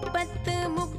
முப்பத்து முப்பது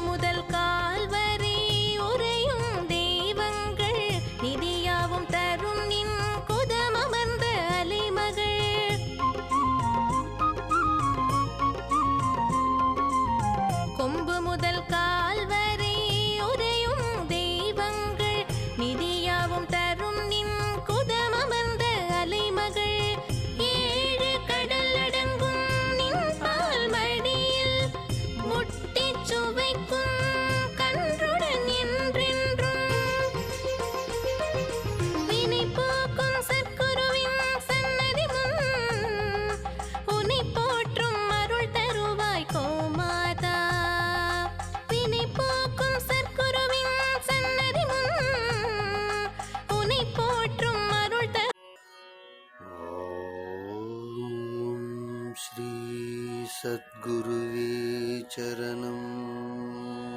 മുതൽ കാ श्रीसद्गुरुवे चरणम्